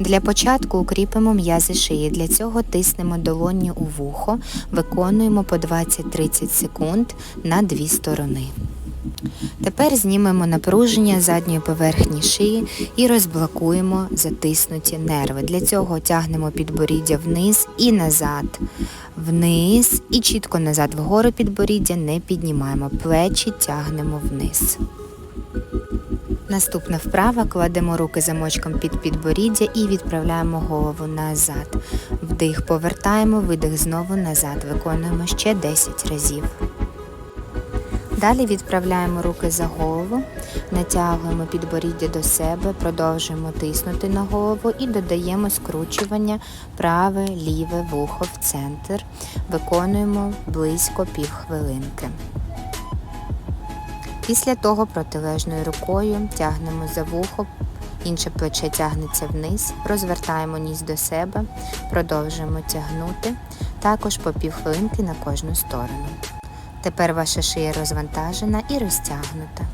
Для початку укріпимо м'язи шиї. Для цього тиснемо долонні у вухо, виконуємо по 20-30 секунд на дві сторони. Тепер знімемо напруження задньої поверхні шиї і розблокуємо затиснуті нерви. Для цього тягнемо підборіддя вниз і назад, вниз і чітко назад. Вгору підборіддя не піднімаємо, плечі тягнемо вниз. Наступна вправа кладемо руки замочком під підборіддя і відправляємо голову назад. Вдих повертаємо, видих знову назад. Виконуємо ще 10 разів. Далі відправляємо руки за голову, натягуємо підборіддя до себе, продовжуємо тиснути на голову і додаємо скручування праве, ліве вухо в центр. Виконуємо близько півхвилинки. Після того протилежною рукою тягнемо за вухо, інше плече тягнеться вниз, розвертаємо ніс до себе, продовжуємо тягнути, також по півхвилинки на кожну сторону. Тепер ваша шия розвантажена і розтягнута.